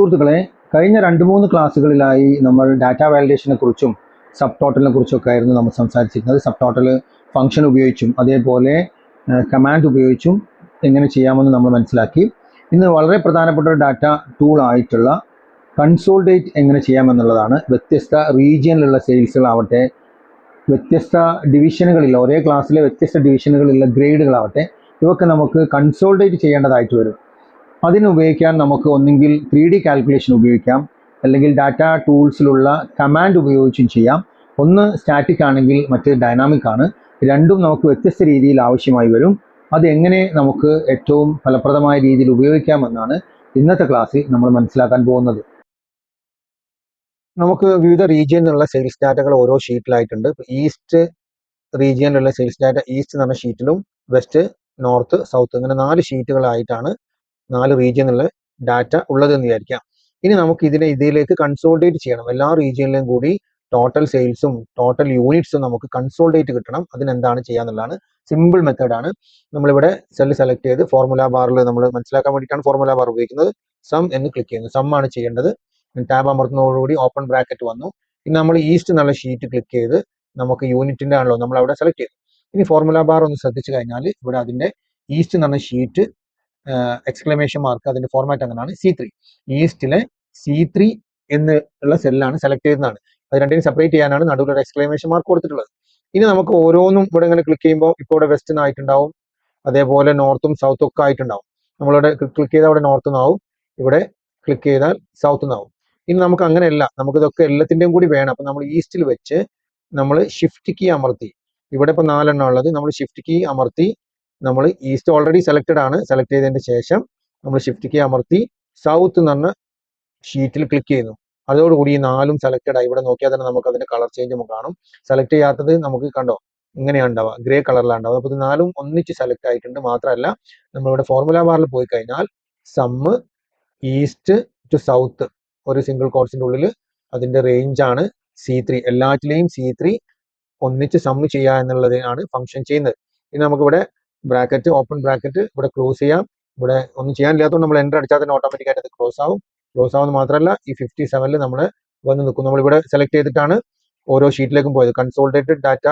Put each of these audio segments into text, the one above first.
സുഹൃത്തുക്കളെ കഴിഞ്ഞ രണ്ട് മൂന്ന് ക്ലാസ്സുകളിലായി നമ്മൾ ഡാറ്റ വാലിഡേഷനെ കുറിച്ചും സബ് ടോട്ടലിനെ കുറിച്ചൊക്കെ ആയിരുന്നു നമ്മൾ സംസാരിച്ചിരുന്നത്. സബ് ടോട്ടൽ ഫംഗ്ഷൻ ഉപയോഗിച്ചും അതേപോലെ കമാൻഡ് ഉപയോഗിച്ചും എങ്ങനെ ചെയ്യാമെന്ന് നമ്മൾ മനസ്സിലാക്കി. ഇന്ന് വളരെ പ്രധാനപ്പെട്ട ഒരു ഡാറ്റ ടൂൾ ആയിട്ടുള്ള കൺസോൾഡേറ്റ് എങ്ങനെ ചെയ്യാമെന്നുള്ളതാണ്. വ്യത്യസ്ത റീജിയനിലുള്ള സെയിൽസുകളാവട്ടെ വ്യത്യസ്ത ഡിവിഷനുകളിൽ ഒരേ ക്ലാസ്സിലെ വ്യത്യസ്ത ഡിവിഷനുകളിലുള്ള ഗ്രേഡുകളാവട്ടെ ഇവയൊക്കെ നമുക്ക് കൺസോൾഡേറ്റ് ചെയ്യേണ്ടതായിട്ട് വരും. അതിന് ഉപയോഗിക്കാൻ നമുക്ക് ഒന്നെങ്കിൽ ത്രീ ഡി കാൽക്കുലേഷൻ ഉപയോഗിക്കാം അല്ലെങ്കിൽ ഡാറ്റ ടൂൾസിലുള്ള കമാൻഡ് ഉപയോഗിച്ചും ചെയ്യാം. ഒന്ന് സ്റ്റാറ്റിക് ആണെങ്കിൽ മറ്റേ ഡൈനാമിക് ആണ്. രണ്ടും നമുക്ക് വ്യത്യസ്ത രീതിയിൽ ആവശ്യമായി വരും. അത് എങ്ങനെ നമുക്ക് ഏറ്റവും ഫലപ്രദമായ രീതിയിൽ ഉപയോഗിക്കാമെന്നാണ് ഇന്നത്തെ ക്ലാസ്സിൽ നമ്മൾ മനസ്സിലാക്കാൻ പോകുന്നത്. നമുക്ക് വിവിധ റീജിയനിലുള്ള സെയിൽസ് ഡാറ്റകൾ ഓരോ ഷീറ്റിലായിട്ടുണ്ട് ഈസ്റ്റ് റീജിയനിലുള്ള സെയിൽസ് ഡാറ്റ ഈസ്റ്റ് എന്ന് പറഞ്ഞ ഷീറ്റിലും വെസ്റ്റ് നോർത്ത് സൗത്ത് ഇങ്ങനെ നാല് ഷീറ്റുകളായിട്ടാണ് നാല് റീജിയനിലെ ഡാറ്റ ഉള്ളതെന്ന് വിചാരിക്കാം. ഇനി നമുക്ക് ഇതിനെ ഇതിലേക്ക് കൺസോൾഡേറ്റ് ചെയ്യണം. എല്ലാ റീജിയനിലും കൂടി ടോട്ടൽ സെയിൽസും ടോട്ടൽ യൂണിറ്റ്സും നമുക്ക് കൺസോൾഡേറ്റ് കിട്ടണം. അതിനെന്താണ് ചെയ്യാന്നുള്ളതാണ് സിമ്പിൾ മെത്തേഡാണ് നമ്മളിവിടെ സെൽ സെലക്ട് ചെയ്ത് ഫോർമുല ബാറിൽ നമ്മൾ മനസ്സിലാക്കാൻ വേണ്ടിയിട്ടാണ് ഫോർമുല ബാർ ഉപയോഗിക്കുന്നത്. സം എന്ന് ക്ലിക്ക് ചെയ്യുന്നു. സം ആണ് ചെയ്യേണ്ടത്. ടാബ് അമർത്തുന്നതോടുകൂടി ഓപ്പൺ ബ്രാക്കറ്റ് വന്നു. ഇനി നമ്മൾ ഈസ്റ്റ് എന്നുള്ള ഷീറ്റ് ക്ലിക്ക് ചെയ്ത് നമുക്ക് യൂണിറ്റിന്റെ ആണല്ലോ നമ്മൾ അവിടെ സെലക്ട് ചെയ്തു. ഇനി ഫോർമുല ബാർ ഒന്ന് ശ്രദ്ധിച്ചു കഴിഞ്ഞാൽ ഇവിടെ അതിന്റെ ഈസ്റ്റ് എന്ന് പറഞ്ഞ ഷീറ്റ് എക്സ്ക്ലമേഷൻ മാർക്ക് അതിന്റെ ഫോർമാറ്റ് അങ്ങനെയാണ്. സി ത്രീ ഈസ്റ്റിലെ സി ത്രീ ഉള്ള സെല്ലാണ് സെലക്ട് ചെയ്യുന്നതാണ് അത് രണ്ടിനും സെപ്പറേറ്റ് ചെയ്യാനാണ് നടുവിൽ ഒരു എക്സ്ക്ലമേഷൻ മാർക്ക് കൊടുത്തിട്ടുള്ളത്. ഇനി നമുക്ക് ഓരോന്നും ഇവിടെ ഇങ്ങനെ ക്ലിക്ക് ചെയ്യുമ്പോൾ ഇപ്പോൾ ഇവിടെ വെസ്റ്റ് ആയിട്ടുണ്ടാവും. അതേപോലെ നോർത്തും സൗത്തും ഒക്കെ ആയിട്ടുണ്ടാവും. നമ്മളിവിടെ ക്ലിക്ക് ചെയ്താൽ അവിടെ നോർത്ത് നിന്നാവും ഇവിടെ ക്ലിക്ക് ചെയ്താൽ സൗത്ത് നിന്നാവും ഇനി നമുക്ക് അങ്ങനെയല്ല. നമുക്ക് ഇതൊക്കെ എല്ലാത്തിന്റെയും കൂടി വേണം. അപ്പം നമ്മൾ ഈസ്റ്റിൽ വെച്ച് നമ്മൾ ഷിഫ്റ്റ് കീ അമർത്തി. ഇവിടെ ഇപ്പോൾ നാലെണ്ണം ഉള്ളത്. നമ്മൾ ഷിഫ്റ്റ് കീ അമർത്തി നമ്മൾ ഈസ്റ്റ് ഓൾറെഡി സെലക്റ്റഡ് ആണ്. സെലക്ട് ചെയ്തതിന് ശേഷം നമ്മൾ ഷിഫ്റ്റ് കീ അമർത്തി സൗത്ത് എന്ന് പറഞ്ഞ ഷീറ്റിൽ ക്ലിക്ക് ചെയ്യുന്നു. അതോടുകൂടി ഈ നാലും സെലക്റ്റഡ് ആയി ഇവിടെ നോക്കിയാൽ തന്നെ നമുക്ക് അതിന്റെ കളർ ചേഞ്ച് നമുക്ക് കാണും. സെലക്ട് ചെയ്യാത്തത് നമുക്ക് കണ്ടോ? ഇങ്ങനെയാണ് ഉണ്ടാവുക. ഗ്രേ കളറിലാണ് ഉണ്ടാവുക. അപ്പോൾ ഇത് നാലും ഒന്നിച്ച് സെലക്ട് ആയിട്ടുണ്ട് മാത്രമല്ല നമ്മളിവിടെ ഫോർമുല ബാറിൽ പോയി കഴിഞ്ഞാൽ സമ്മ് ഈസ്റ്റ് ടു സൗത്ത് ഒരു സിംഗിൾ കോഴ്സിന്റെ ഉള്ളിൽ അതിന്റെ റേഞ്ച് ആണ് സി ത്രീ എല്ലാറ്റിലെയും സി ത്രീ ഒന്നിച്ച് സമ്മ് ചെയ്യുക എന്നുള്ളതിനാണ് ഫംഗ്ഷൻ ചെയ്യുന്നത്. ഇനി നമുക്കിവിടെ ബ്രാക്കറ്റ് ഓപ്പൺ ബ്രാക്കറ്റ് ഇവിടെ ക്ലോസ് ചെയ്യാം. ഇവിടെ ഒന്നും ചെയ്യാനില്ലാത്തതുകൊണ്ട് നമ്മൾ എന്റർ അടിച്ചാൽ തന്നെ ഓട്ടോമാറ്റിക് ആയിട്ട് അത് ക്ലോസ് ആവും. ക്ലോസ് ആവുന്നത് മാത്രമല്ല ഈ ഫിഫ്റ്റി സെവനിൽ നമ്മൾ വന്ന് നിൽക്കും. നമ്മൾ ഇവിടെ സെലക്ട് ചെയ്തിട്ടാണ് ഓരോ ഷീറ്റിലേക്കും പോയത്. കൺസോൾട്ടേറ്റഡ് ഡാറ്റ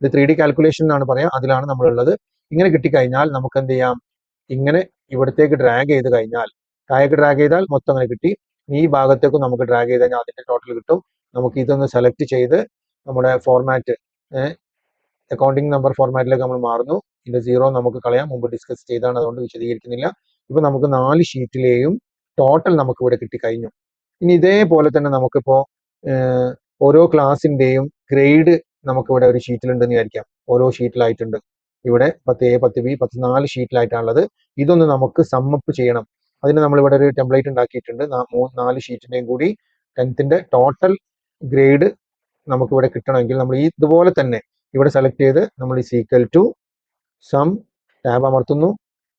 ഇത് ത്രീ ഡി കാൽക്കുലേഷൻ എന്നാണ് പറയാം. അതിലാണ് നമ്മളുള്ളത്. ഇങ്ങനെ കിട്ടിക്കഴിഞ്ഞാൽ നമുക്ക് എന്ത് ചെയ്യാം? ഇങ്ങനെ ഇവിടത്തേക്ക് ഡ്രാഗ് ചെയ്ത് കഴിഞ്ഞാൽ താഴേക്ക് ഡ്രാഗ് ചെയ്താൽ മൊത്തം അങ്ങനെ കിട്ടി. ഈ ഭാഗത്തേക്കും നമുക്ക് ഡ്രാഗ് ചെയ്ത് കഴിഞ്ഞാൽ അതിന്റെ ടോട്ടൽ കിട്ടും. നമുക്ക് ഇതൊന്ന് സെലക്ട് ചെയ്ത് നമ്മുടെ ഫോർമാറ്റ് അക്കൗണ്ടിങ് നമ്പർ ഫോർമാറ്റിലേക്ക് നമ്മൾ മാറുന്നു. ഇതിന്റെ സീറോ നമുക്ക് കളയാം. മുമ്പ് ഡിസ്കസ് ചെയ്താണ് അതുകൊണ്ട് വിശദീകരിക്കുന്നില്ല. ഇപ്പൊ നമുക്ക് നാല് ഷീറ്റിലെയും ടോട്ടൽ നമുക്ക് ഇവിടെ കിട്ടിക്കഴിഞ്ഞു ഇനി ഇതേപോലെ തന്നെ നമുക്കിപ്പോ ഓരോ ക്ലാസിന്റെയും ഗ്രേഡ് നമുക്ക് ഇവിടെ ഒരു ഷീറ്റിലുണ്ടെന്ന് വിചാരിക്കാം. ഓരോ ഷീറ്റിലായിട്ടുണ്ട് ഇവിടെ പത്ത് എ പത്ത് ബി പത്ത് നാല് ഷീറ്റിലായിട്ടാണുള്ളത് ഇതൊന്ന് നമുക്ക് സമ്മപ്പ് ചെയ്യണം. അതിന് നമ്മൾ ഇവിടെ ഒരു ടെംപ്ലേറ്റ് ഉണ്ടാക്കിയിട്ടുണ്ട്. നാല് ഷീറ്റിന്റെയും കൂടി ടെൻത്തിന്റെ ടോട്ടൽ ഗ്രേഡ് നമുക്ക് ഇവിടെ കിട്ടണമെങ്കിൽ നമ്മൾ ഇതുപോലെ തന്നെ ഇവിടെ സെലക്ട് ചെയ്ത് നമ്മൾ ഈ സീക്വൽ ടു സം ടാബ് അമർത്തുന്നു.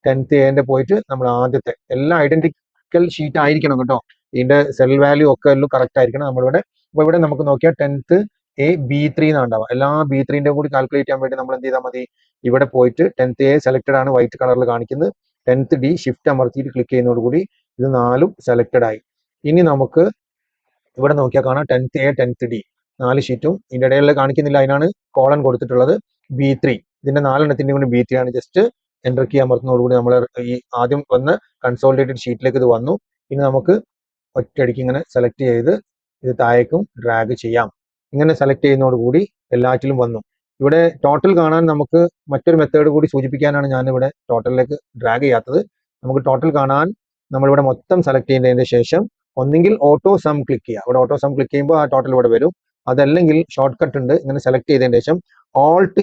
ടെൻത്ത് എന്റെ പോയിട്ട് നമ്മൾ ആദ്യത്തെ എല്ലാ ഐഡന്റിക്കൽ ഷീറ്റ് ആയിരിക്കണം കേട്ടോ. ഇതിന്റെ സെൽ വാല്യൂ ഒക്കെ എല്ലാം കറക്റ്റ് ആയിരിക്കണം നമ്മളിവിടെ. അപ്പോൾ ഇവിടെ നമുക്ക് നോക്കിയാൽ ടെൻത്ത് എ ബി ത്രീ എന്നാണ്ടാവുക എല്ലാ ബി ത്രീന്റെ കൂടി കാൽക്കുലേറ്റ് ചെയ്യാൻ വേണ്ടി നമ്മൾ എന്ത് ചെയ്താൽ മതി? ഇവിടെ പോയിട്ട് ടെൻത്ത് എ സെലക്ടഡ് ആണ് വൈറ്റ് കളറിൽ കാണിക്കുന്നത്. ടെൻത്ത് ഡി ഷിഫ്റ്റ് അമർത്തിയിട്ട് ക്ലിക്ക് ചെയ്യുന്നതോടുകൂടി ഇത് നാലും സെലക്ടഡ് ആയി. ഇനി നമുക്ക് ഇവിടെ നോക്കിയാൽ കാണാം ടെൻത്ത് എ ടെൻത്ത് ഡി നാല് ഷീറ്റും ഇതിന്റെ ഇടയിൽ കാണിക്കുന്നില്ല അതിനാണ് കോളൻ കൊടുത്തിട്ടുള്ളത് ബി ത്രീ ഇതിന്റെ നാലെണ്ണത്തിന്റെ കൂടി ബി ത്രീ ആണ്. ജസ്റ്റ് എന്റർ കീ അമർത്തുന്നതോടുകൂടി നമ്മൾ ഈ ആദ്യം വന്ന് കൺസോൾട്ടേറ്റഡ് ഷീറ്റിലേക്ക് ഇത് വന്നു. ഇനി നമുക്ക് ഒറ്റയടിക്ക് ഇങ്ങനെ സെലക്ട് ചെയ്ത് ഇത് താഴേക്കും ഡ്രാഗ് ചെയ്യാം. ഇങ്ങനെ സെലക്ട് ചെയ്യുന്നതോടുകൂടി എല്ലാറ്റിലും വന്നു. ഇവിടെ ടോട്ടൽ കാണാൻ നമുക്ക് മറ്റൊരു മെത്തേഡ് കൂടി സൂചിപ്പിക്കാനാണ് ഞാൻ ഇവിടെ ടോട്ടലിലേക്ക് ഡ്രാഗ് ചെയ്യാത്തത്. നമുക്ക് ടോട്ടൽ കാണാൻ നമ്മളിവിടെ മൊത്തം സെലക്ട് ചെയ്യുന്നതിന് ശേഷം ഒന്നെങ്കിൽ ഓട്ടോ സം ക്ലിക്ക് ചെയ്യുക ഇവിടെ ഓട്ടോ സം ക്ലിക്ക് ചെയ്യുമ്പോൾ ആ ടോട്ടൽ ഇവിടെ വരും. അതല്ലെങ്കിൽ ഷോർട്ട് കട്ട് ഉണ്ട്. ഇങ്ങനെ സെലക്ട് ചെയ്തതിന് ശേഷം ഓൾട്ട്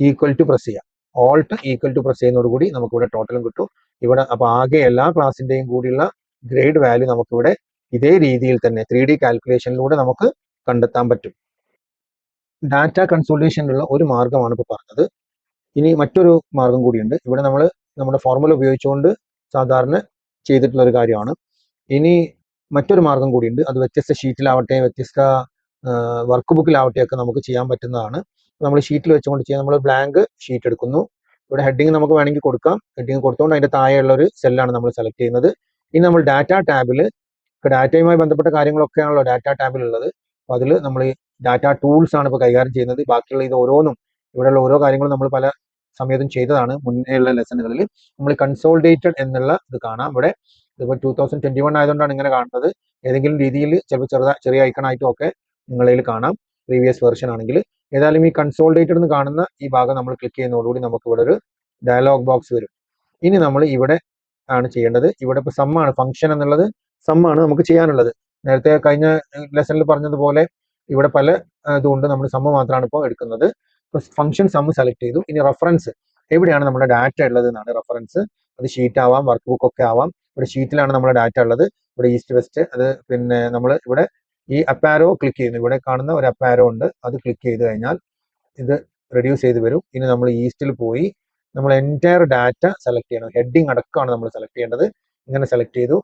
ഈക്വൽ ടു പ്രസ് ചെയ്യാം. ഓൾട്ട് ഈക്വൽ ടു പ്രസ് ചെയ്യുന്നതോടുകൂടി നമുക്ക് ഇവിടെ ടോട്ടലും കിട്ടും. ഇവിടെ അപ്പോൾ ആകെ എല്ലാ ക്ലാസിന്റെയും കൂടിയുള്ള ഗ്രേഡ് വാല്യൂ നമുക്കിവിടെ ഇതേ രീതിയിൽ തന്നെ ത്രീ ഡി കാൽക്കുലേഷനിലൂടെ നമുക്ക് കണ്ടെത്താൻ പറ്റും. ഡാറ്റ കൺസോൾട്ടേഷനുള്ള ഒരു മാർഗമാണ് ഇപ്പോൾ പറഞ്ഞത്. ഇനി മറ്റൊരു മാർഗം കൂടിയുണ്ട്. ഇവിടെ നമ്മൾ നമ്മുടെ ഫോർമുല ഉപയോഗിച്ചുകൊണ്ട് സാധാരണ ചെയ്തിട്ടുള്ള ഒരു കാര്യമാണ്. ഇനി മറ്റൊരു മാർഗം കൂടിയുണ്ട്. അത് വ്യത്യസ്ത ഷീറ്റിലാവട്ടെ വ്യത്യസ്ത വർക്ക് ബുക്കിലാവട്ടെ ഒക്കെ നമുക്ക് ചെയ്യാൻ പറ്റുന്നതാണ്. നമ്മൾ ഷീറ്റിൽ വെച്ചുകൊണ്ട് ചെയ്യാം. നമ്മൾ ബ്ലാങ്ക് ഷീറ്റ് എടുക്കുന്നു. ഇവിടെ ഹെഡിങ് നമുക്ക് വേണമെങ്കിൽ കൊടുക്കാം. ഹെഡിങ് കൊടുത്തുകൊണ്ട് അതിന്റെ താഴെയുള്ള ഒരു സെല്ലാണ് നമ്മൾ സെലക്ട് ചെയ്യുന്നത്. ഇനി നമ്മൾ ഡാറ്റ ടാബിൽ ഡാറ്റയുമായി ബന്ധപ്പെട്ട കാര്യങ്ങളൊക്കെയാണല്ലോ ഡാറ്റ ടാബിലുള്ളത് അപ്പോൾ അതിൽ നമ്മൾ ഡാറ്റ ടൂൾസ് ആണ് ഇപ്പോൾ കൈകാര്യം ചെയ്യുന്നത്. ബാക്കിയുള്ള ഇത് ഓരോന്നും ഇവിടെയുള്ള ഓരോ കാര്യങ്ങളും നമ്മൾ പല സമയത്തും ചെയ്തതാണ്. മുന്നേയുള്ള ലെസണുകളിൽ നമ്മൾ കൺസോൾഡേറ്റഡ് എന്നുള്ള ഇത് കാണാം ഇവിടെ. ഇതിപ്പോൾ ടൂ തൗസൻഡ് ട്വന്റി വൺ ആയതുകൊണ്ടാണ് ഇങ്ങനെ കാണുന്നത്. ഏതെങ്കിലും രീതിയിൽ ചിലപ്പോൾ ചെറുതാ ചെറിയ ഐക്കണായിട്ടും ഒക്കെ നിങ്ങളിൽ കാണാം. പ്രീവിയസ് വെർഷൻ ആണെങ്കിൽ. ഏതായാലും ഈ കൺസോൾഡേറ്റഡ് എന്ന് കാണുന്ന ഈ ഭാഗം നമ്മൾ ക്ലിക്ക് ചെയ്യുന്നതോടുകൂടി നമുക്ക് ഇവിടെ ഒരു ഡയലോഗ് ബോക്സ് വരും. ഇനി നമ്മൾ ഇവിടെ ആണ് ചെയ്യേണ്ടത്. ഇവിടെ ഇപ്പോൾ സമ്മാണ് ഫംഗ്ഷൻ എന്നുള്ളത് സമ്മാണ് നമുക്ക് ചെയ്യാനുള്ളത്. നേരത്തെ കഴിഞ്ഞ ലെസണിൽ പറഞ്ഞതുപോലെ ഇവിടെ പല ഇതുകൊണ്ട് നമ്മൾ സമ്മ മാത്രമാണ് ഇപ്പോൾ എടുക്കുന്നത്. ഇപ്പോൾ ഫംഗ്ഷൻ സമ്മ് സെലക്ട് ചെയ്തു. ഇനി റഫറൻസ് എവിടെയാണ് നമ്മുടെ ഡാറ്റ ഉള്ളത് എന്നാണ് റഫറൻസ് അത് ഷീറ്റ് ആവാം വർക്ക് ബുക്ക് ഒക്കെ ആവാം. ഇവിടെ ഷീറ്റിലാണ് നമ്മുടെ ഡാറ്റ ഉള്ളത്. ഇവിടെ ഈസ്റ്റ് വെസ്റ്റ് അത് പിന്നെ നമ്മൾ ഇവിടെ ഈ അപ്പാരോ ക്ലിക്ക് ചെയ്യുന്നു. ഇവിടെ കാണുന്ന ഒരു അപ്പാരോ ഉണ്ട്. അത് ക്ലിക്ക് ചെയ്ത് കഴിഞ്ഞാൽ ഇത് റെഡ്യൂസ് ചെയ്ത് വരും. ഇനി നമ്മൾ ഈസ്റ്റിൽ പോയി നമ്മൾ എന്റയർ ഡാറ്റ സെലക്ട് ചെയ്യണം. ഹെഡിങ് അടക്കമാണ് നമ്മൾ സെലക്ട് ചെയ്യേണ്ടത്. ഇങ്ങനെ സെലക്ട് ചെയ്തു.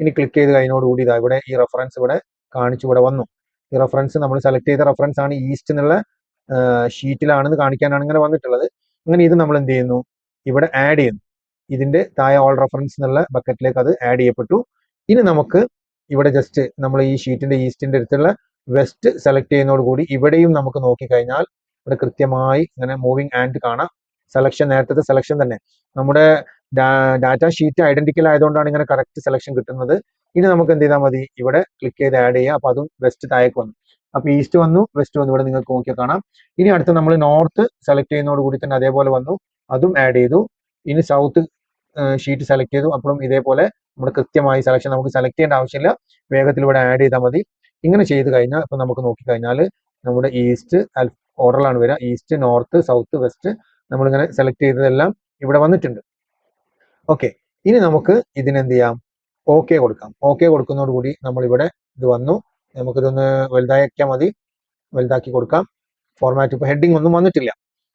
ഇനി ക്ലിക്ക് ചെയ്ത് കഴിഞ്ഞോടുകൂടി ഇതാ ഇവിടെ ഈ റെഫറൻസ് ഇവിടെ കാണിച്ചു ഇവിടെ വന്നു. ഈ റെഫറൻസ് നമ്മൾ സെലക്ട് ചെയ്ത റെഫറൻസ് ആണ് ഈസ്റ്റ് എന്നുള്ള ഷീറ്റിലാണെന്ന് കാണിക്കാനാണ് ഇങ്ങനെ വന്നിട്ടുള്ളത്. അങ്ങനെ ഇത് നമ്മൾ എന്ത് ചെയ്യുന്നു? ഇവിടെ ആഡ് ചെയ്യുന്നു. ഇതിന്റെ താഴെ ഓൾ റെഫറൻസ് എന്നുള്ള ബക്കറ്റിലേക്ക് അത് ആഡ് ചെയ്യപ്പെട്ടു. ഇനി നമുക്ക് ഇവിടെ ജസ്റ്റ് നമ്മൾ ഈ ഷീറ്റിന്റെ ഈസ്റ്റിന്റെ അടുത്തുള്ള വെസ്റ്റ് സെലക്ട് ചെയ്യുന്നതോടുകൂടി ഇവിടെയും നമുക്ക് നോക്കിക്കഴിഞ്ഞാൽ ഇവിടെ കൃത്യമായി ഇങ്ങനെ മൂവിങ് ആൻഡ് കാണാം. സെലക്ഷൻ നേരത്തെ സെലക്ഷൻ തന്നെ. നമ്മുടെ ഡാറ്റ ഷീറ്റ് ഐഡന്റിക്കൽ ആയതുകൊണ്ടാണ് ഇങ്ങനെ കറക്റ്റ് സെലക്ഷൻ കിട്ടുന്നത്. ഇനി നമുക്ക് എന്ത് ചെയ്താൽ മതി? ഇവിടെ ക്ലിക്ക് ചെയ്ത് ആഡ് ചെയ്യുക. അപ്പൊ അതും വെസ്റ്റ് താഴേക്ക് വന്നു. അപ്പൊ ഈസ്റ്റ് വന്നു വെസ്റ്റ് വന്നു. ഇവിടെ നിങ്ങൾക്ക് നോക്കിയാൽ കാണാം. ഇനി അടുത്ത് നമ്മൾ നോർത്ത് സെലക്ട് ചെയ്യുന്നതോട് കൂടി തന്നെ അതേപോലെ വന്നു. അതും ആഡ് ചെയ്തു. ഇനി സൗത്ത് ഷീറ്റ് സെലക്ട് ചെയ്തു. അപ്പോഴും ഇതേപോലെ നമ്മുടെ കൃത്യമായി സെലക്ഷൻ നമുക്ക് സെലക്ട് ചെയ്യേണ്ട ആവശ്യമില്ല. വേഗത്തിൽ ഇവിടെ ആഡ് ചെയ്താൽ മതി. ഇങ്ങനെ ചെയ്ത് കഴിഞ്ഞാൽ ഇപ്പൊ നമുക്ക് നോക്കിക്കഴിഞ്ഞാൽ നമ്മുടെ ഈസ്റ്റ് ഓർഡറിലാണ് വരിക. ഈസ്റ്റ് നോർത്ത് സൗത്ത് വെസ്റ്റ് നമ്മളിങ്ങനെ സെലക്ട് ചെയ്തതെല്ലാം ഇവിടെ വന്നിട്ടുണ്ട്. ഓക്കെ ഇനി നമുക്ക് ഇതിനെന്ത് ചെയ്യാം ഓക്കെ കൊടുക്കാം. ഓക്കെ കൊടുക്കുന്നതോടുകൂടി നമ്മൾ ഇവിടെ ഇത് വന്നു. നമുക്കിതൊന്ന് വലുതാക്കിയാൽ മതി. വലുതാക്കി കൊടുക്കാം. ഫോർമാറ്റ് ഇപ്പോൾ ഹെഡിങ് ഒന്നും വന്നിട്ടില്ല.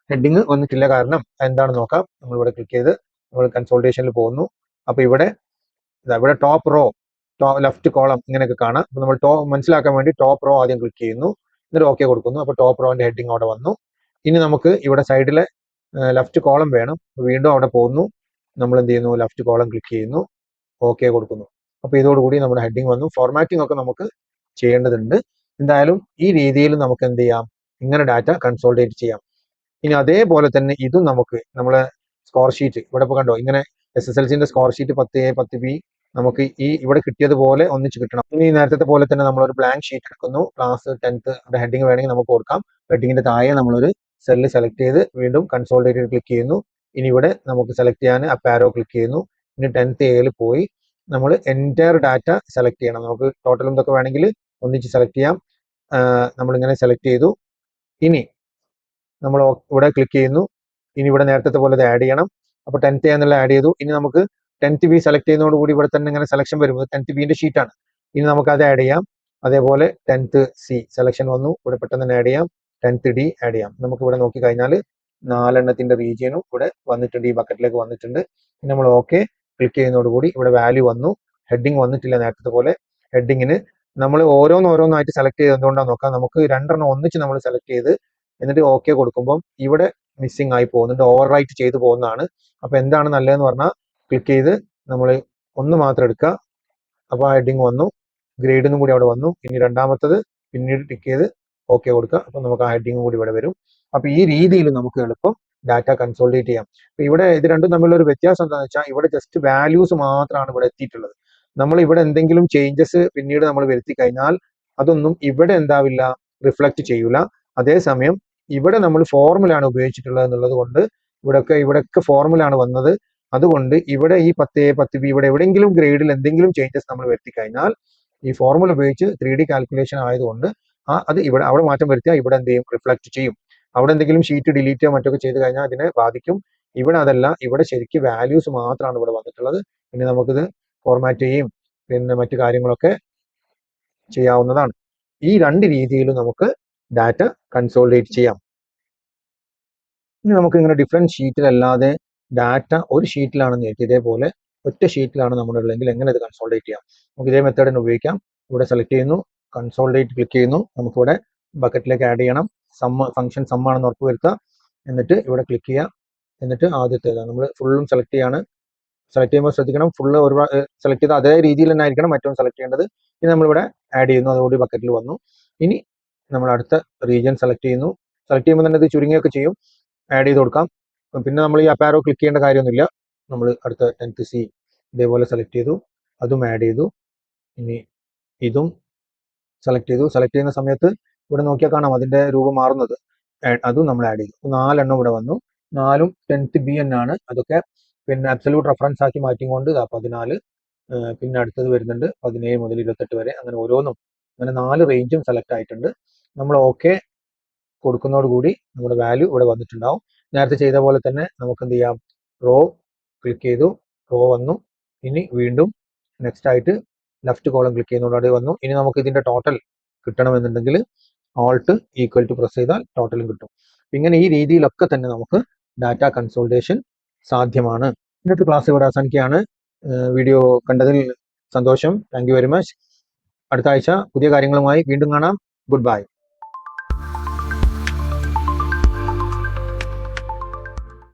ഹെഡിങ് വന്നിട്ടില്ല കാരണം എന്താണ് നോക്കാം. നമ്മൾ ഇവിടെ ക്ലിക്ക് ചെയ്ത് നമ്മൾ കൺസോൾട്ടേഷനിൽ പോകുന്നു. അപ്പോൾ ഇവിടെ ഇവിടെ top row to left column ഇങ്ങനെയൊക്കെ കാണാം. അപ്പോൾ നമ്മൾ ടോ മനസ്സിലാക്കാൻ വേണ്ടി ടോപ്പ് റോ ആദ്യം ക്ലിക്ക് ചെയ്യുന്നു. എന്നിട്ട് ഓക്കെ കൊടുക്കുന്നു. അപ്പോൾ ടോപ്പ് റോന്റെ ഹെഡിങ് അവിടെ വന്നു. ഇനി നമുക്ക് ഇവിടെ സൈഡിലെ ലെഫ്റ്റ് കോളം വേണം. വീണ്ടും അവിടെ പോകുന്നു. നമ്മൾ എന്ത് ചെയ്യുന്നു? ലെഫ്റ്റ് കോളം ക്ലിക്ക് ചെയ്യുന്നു. ഓക്കെ കൊടുക്കുന്നു. അപ്പോൾ ഇതോടുകൂടി നമ്മുടെ ഹെഡിങ് വന്നു. ഫോർമാറ്റിംഗ് ഒക്കെ നമുക്ക് ചെയ്യേണ്ടതുണ്ട്. എന്തായാലും ഈ രീതിയിൽ നമുക്ക് എന്ത് ചെയ്യാം? ഇങ്ങനെ ഡാറ്റ കൺസോൾട്ടേറ്റ് ചെയ്യാം. ഇനി അതേപോലെ തന്നെ ഇതും നമുക്ക് നമ്മളെ സ്കോർ ഷീറ്റ് ഇവിടെ ഇപ്പോൾ കണ്ടോ? ഇങ്ങനെ എസ് എസ് എൽ സിന്റെ സ്കോർ ഷീറ്റ് പത്ത് എ പത്ത് ബി നമുക്ക് ഈ ഇവിടെ കിട്ടിയതുപോലെ ഒന്നിച്ച് കിട്ടണം. ഇനി നേരത്തെ പോലെ തന്നെ നമ്മളൊരു ബ്ലാങ്ക് ഷീറ്റ് എടുക്കുന്നു. ക്ലാസ് ടെൻത്ത് ഹെഡിങ് വേണമെങ്കിൽ നമുക്ക് കൊടുക്കാം ഹെഡിങ്ങിന്റെ താഴെ നമ്മളൊരു സെല്ല് സെലക്ട് ചെയ്ത് വീണ്ടും കൺസോൾട്ടേറ്റ് ക്ലിക്ക് ചെയ്യുന്നു. ഇനി ഇവിടെ നമുക്ക് സെലക്ട് ചെയ്യാൻ അപ്പാരോ ക്ലിക്ക് ചെയ്യുന്നു. ഇനി ടെൻത്ത് എയിൽ പോയി നമ്മൾ എന്റയർ ഡാറ്റ സെലക്ട് ചെയ്യണം. നമുക്ക് ടോട്ടലും ഇതൊക്കെ വേണമെങ്കിൽ ഒന്നിച്ച് സെലക്ട് ചെയ്യാം. നമ്മളിങ്ങനെ സെലക്ട് ചെയ്തു. ഇനി നമ്മൾ ഇവിടെ ക്ലിക്ക് ചെയ്യുന്നു. ഇനി ഇവിടെ നേരത്തെ പോലെ ഇത് ആഡ് ചെയ്യണം. അപ്പോൾ ടെൻത്ത് എന്നുള്ള ആഡ് ചെയ്തു. ഇനി നമുക്ക് ടെൻത്ത് ബി സെലക്ട് ചെയ്യുന്നതോടുകൂടി ഇവിടെ തന്നെ ഇങ്ങനെ സെലക്ഷൻ വരുമ്പോൾ ടെൻത്ത് ബിന്റെ ഷീറ്റാണ് ഇനി നമുക്ക് അത് ആഡ് ചെയ്യാം. അതേപോലെ ടെൻത്ത് സി സെലക്ഷൻ വന്നു. ഇവിടെ പെട്ടെന്ന് തന്നെ ആഡ് ചെയ്യാം. ടെൻത്ത് ഡി ആഡ് ചെയ്യാം. നമുക്ക് ഇവിടെ നോക്കി കഴിഞ്ഞാൽ നാലെണ്ണത്തിന്റെ റീജിയനും ഇവിടെ വന്നിട്ടുണ്ട്. ഈ ബക്കറ്റിലേക്ക് വന്നിട്ടുണ്ട്. ഇനി നമ്മൾ ഓക്കെ ക്ലിക്ക് ചെയ്യുന്നതോടുകൂടി ഇവിടെ വാല്യൂ വന്നു. ഹെഡിങ് വന്നിട്ടില്ല നേരത്തെ പോലെ. ഹെഡിങ്ങിന് നമ്മൾ ഓരോന്നോരോന്നായിട്ട് സെലക്ട് ചെയ്ത് എന്തുകൊണ്ടാണ് നോക്കാം. നമുക്ക് രണ്ടെണ്ണം ഒന്നിച്ച് നമ്മൾ സെലക്ട് ചെയ്ത് എന്നിട്ട് ഓക്കെ കൊടുക്കുമ്പം ഇവിടെ മിസ്സിംഗ് ആയി പോകുന്നുണ്ട് ഓവർ റൈറ്റ് ചെയ്ത് പോകുന്നതാണ്. അപ്പൊ എന്താണ് നല്ലതെന്ന് പറഞ്ഞാൽ ക്ലിക്ക് ചെയ്ത് നമ്മൾ ഒന്ന് മാത്രം എടുക്കുക. അപ്പോൾ ആ ഹെഡിങ് വന്നു ഗ്രേഡിനും കൂടി അവിടെ വന്നു. ഇനി രണ്ടാമത്തത് പിന്നീട് ടിക്ക് ചെയ്ത് ഓക്കെ കൊടുക്കുക. അപ്പൊ നമുക്ക് ആ ഹെഡിങ് കൂടി ഇവിടെ വരും. അപ്പൊ ഈ രീതിയിൽ നമുക്ക് എളുപ്പം ഡാറ്റ കൺസോൾട്ടേറ്റ് ചെയ്യാം. അപ്പൊ ഇവിടെ ഇത് രണ്ടും തമ്മിലുള്ള ഒരു വ്യത്യാസം എന്താണെന്ന് വെച്ചാൽ ഇവിടെ ജസ്റ്റ് വാല്യൂസ് മാത്രമാണ് ഇവിടെ എത്തിയിട്ടുള്ളത്. നമ്മൾ ഇവിടെ എന്തെങ്കിലും ചേഞ്ചസ് പിന്നീട് നമ്മൾ വരുത്തി കഴിഞ്ഞാൽ അതൊന്നും ഇവിടെ എന്താവില്ല റിഫ്ലക്ട് ചെയ്യൂല. അതേസമയം ഇവിടെ നമ്മൾ ഫോർമുലയാണ് ഉപയോഗിച്ചിട്ടുള്ളത് എന്നുള്ളത് കൊണ്ട് ഇവിടെയൊക്കെ ഇവിടെയൊക്കെ ആണ് വന്നത്. അതുകൊണ്ട് ഇവിടെ ഈ പത്ത് എ പത്ത് ബി ഇവിടെ എവിടെയെങ്കിലും ഗ്രേഡിൽ എന്തെങ്കിലും ചേഞ്ചസ് നമ്മൾ വരുത്തി കഴിഞ്ഞാൽ ഈ ഫോർമുല ഉപയോഗിച്ച് ത്രീ ഡി കാൽക്കുലേഷൻ ആയതുകൊണ്ട് ആ അത് ഇവിടെ അവിടെ മാറ്റം വരുത്തിയാൽ ഇവിടെ എന്ത് ചെയ്യും? റിഫ്ലക്ട് ചെയ്യും. അവിടെ എന്തെങ്കിലും ഷീറ്റ് ഡിലീറ്റോ മറ്റൊക്കെ ചെയ്ത് കഴിഞ്ഞാൽ അതിനെ ബാധിക്കും. ഇവിടെ അതല്ല ഇവിടെ ശരിക്കും വാല്യൂസ് മാത്രമാണ് ഇവിടെ വന്നിട്ടുള്ളത്. പിന്നെ നമുക്കിത് ഫോർമാറ്റ് ചെയ്യും. പിന്നെ മറ്റു കാര്യങ്ങളൊക്കെ ചെയ്യാവുന്നതാണ്. ഈ രണ്ട് രീതിയിലും നമുക്ക് ഡാറ്റ കൺസോൾഡേറ്റ് ചെയ്യാം. ഇനി നമുക്ക് ഇങ്ങനെ ഡിഫറെന്റ് ഷീറ്റിലല്ലാതെ ഡാറ്റ ഒരു ഷീറ്റിലാണെന്ന് വെച്ചാൽ ഇതേപോലെ ഒറ്റ ഷീറ്റിലാണ് നമ്മുടെ ഉള്ളതെങ്കിൽ എങ്ങനെ ഇത് കൺസോൾഡേറ്റ് ചെയ്യാം? നമുക്ക് ഇതേ മെത്തേഡ് തന്നെ ഉപയോഗിക്കാം. ഇവിടെ സെലക്ട് ചെയ്യുന്നു കൺസോൾഡേറ്റ് ക്ലിക്ക് ചെയ്യുന്നു. നമുക്കിവിടെ ബക്കറ്റിലേക്ക് ആഡ് ചെയ്യണം. സമ്മ ഫംഗ്ഷൻ സമ്മാണെന്ന് ഉറപ്പ് വരുത്തുക. എന്നിട്ട് ഇവിടെ ക്ലിക്ക് ചെയ്യുക. എന്നിട്ട് ആദ്യത്തേത് നമ്മൾ ഫുള്ളും സെലക്ട് ചെയ്യാണ്. സെലക്ട് ചെയ്യുമ്പോൾ ശ്രദ്ധിക്കണം ഫുള്ള് ഒരു സെലക്ട് ചെയ്ത അതേ രീതിയിൽ തന്നെ ആയിരിക്കണം മറ്റൊന്ന് സെലക്ട് ചെയ്യേണ്ടത്. ഇനി നമ്മളിവിടെ ആഡ് ചെയ്യുന്നു അതോടുകൂടി ബക്കറ്റിൽ വന്നു. ഇനി നമ്മൾ അടുത്ത റീജിയൻ സെലക്ട് ചെയ്യുന്നു. സെലക്ട് ചെയ്യുമ്പോൾ തന്നെ ഇത് ചുരുങ്ങിയൊക്കെ ചെയ്യും. ആഡ് ചെയ്ത് കൊടുക്കാം. പിന്നെ നമ്മൾ ഈ അപ്പാരോ ക്ലിക്ക് ചെയ്യേണ്ട കാര്യമൊന്നുമില്ല. നമ്മൾ അടുത്ത ടെൻത്ത് സി ഇതേപോലെ സെലക്ട് ചെയ്തു. അതും ആഡ് ചെയ്തു. ഇനി ഇതും സെലക്ട് ചെയ്തു. സെലക്ട് ചെയ്യുന്ന സമയത്ത് ഇവിടെ നോക്കിയാൽ കാണാം അതിന്റെ രൂപം മാറുന്നത്. അതും നമ്മൾ ആഡ് ചെയ്തു. നാലെണ്ണം ഇവിടെ വന്നു. നാലും ടെൻത്ത് ബി ആണ്. അതൊക്കെ പിന്നെ അബ്സല്യൂട്ട് റെഫറൻസ് ആക്കി മാറ്റിക്കൊണ്ട് പതിനാല്. പിന്നെ അടുത്തത് വരുന്നുണ്ട് പതിനേഴ് മുതൽ ഇരുപത്തെട്ട് വരെ. അങ്ങനെ ഓരോന്നും. അങ്ങനെ നാല് റേഞ്ചും സെലക്ട് ആയിട്ടുണ്ട്. നമ്മൾ ഓക്കെ കൊടുക്കുന്നതോടുകൂടി നമ്മുടെ വാല്യൂ ഇവിടെ വന്നിട്ടുണ്ടാവും. നേരത്തെ ചെയ്ത പോലെ തന്നെ നമുക്ക് എന്ത് ചെയ്യാം? റോ ക്ലിക്ക് ചെയ്തു. റോ വന്നു. ഇനി വീണ്ടും നെക്സ്റ്റ് ആയിട്ട് ലെഫ്റ്റ് കോളം ക്ലിക്ക് ചെയ്യുന്നതോടെ വന്നു. ഇനി നമുക്ക് ഇതിന്റെ ടോട്ടൽ കിട്ടണമെന്നുണ്ടെങ്കിൽ ഓൾട്ട് ഈക്വൽ ടു പ്രസ് ചെയ്താൽ ടോട്ടലും കിട്ടും. ഇങ്ങനെ ഈ രീതിയിലൊക്കെ തന്നെ നമുക്ക് ഡാറ്റ കൺസോൾട്ടേഷൻ സാധ്യമാണ്. ഇന്നത്തെ ക്ലാസ് ഇവിടെ അവസാനിക്കുകയാണ്. വീഡിയോ കണ്ടതിൽ സന്തോഷം. താങ്ക് വെരി മച്ച് അടുത്ത ആഴ്ച പുതിയ കാര്യങ്ങളുമായി വീണ്ടും കാണാം. Good bye